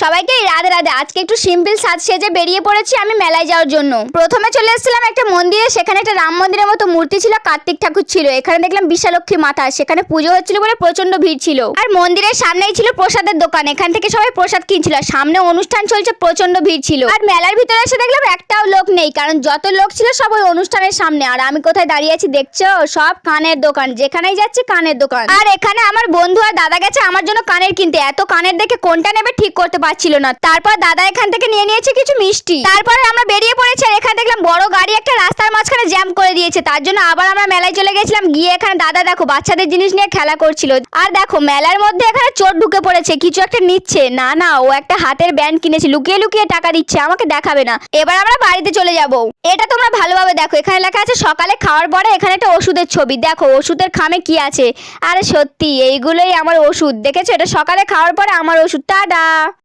সবাইকে রাধে রাধে। আজকে একটু সিম্পল সাজ সেজে বেরিয়ে পড়েছি আমি মেলায় যাওয়ার জন্য। প্রথমে চলে এসেছিলাম একটা মন্দিরে, সেখানে একটা রাম মন্দিরের মতো মূর্তি ছিল, কার্তিক ঠাকুর ছিল। এখানে দেখলাম বিশালক্ষী মাতা, সেখানে পুজো হচ্ছিল বলে প্রচণ্ড ভিড় ছিল। আর মন্দিরের সামনেই ছিল প্রসাদের দোকান, এখান থেকে সবাই প্রসাদ কিনছিল। সামনে অনুষ্ঠান চলছে প্রচণ্ড ভিড় ছিল। আর মেলার ভিতরে এসে দেখলাম একটাও লোক নেই, কারণ যত লোক ছিল সব ওই অনুষ্ঠানের সামনে। আর আমি কোথায় দাঁড়িয়ে আছি দেখছ? সব কানের দোকান, যেখানেই যাচ্ছে কানের দোকান। আর এখানে আমার বন্ধু আর দাদা গেছে আমার জন্য কানের কিনতে। এত কানের দেখে কোনটা নেবে ঠিক করতে পারছিল না। তারপর দাদা এখান থেকে নিয়ে নিয়েছে কিছু মিষ্টি। তারপর আমরা বেরিয়ে পড়েছি আর এখানে দেখলাম বড় গাড়ি একটা রাস্তার মাঝখানে জ্যাম করে দিয়েছে। তার জন্য আবার আমরা মেলায় চলে গেছিলাম। গিয়ে এখানে দাদা দেখো, বাচ্চাদের জিনিস নিয়ে খেলা করছিল। আর দেখো, মেলার মধ্যে এখানে চোর ঢুকে পড়েছে। কিছু একটা নিচ্ছে। না না, ও একটা হাতের ব্যান্ড কিনেছে। লুকিয়ে লুকিয়ে টাকা দিচ্ছে। আমাকে দেখাবে না। এবার আমরা বাড়িতে চলে যাব। এটা তোমরা ভালোভাবে দেখো। এখানে লেখা আছে, সকালে খাওয়ার পরে এখানে একটা ওষুধের ছবি। দেখো, ওষুধের খামে কি আছে। আরে সত্যি, এইগুলোই আমার ওষুধ। দেখেছ? এটা সকালে খাওয়ার পরে আমার ওষুধ। টাটা!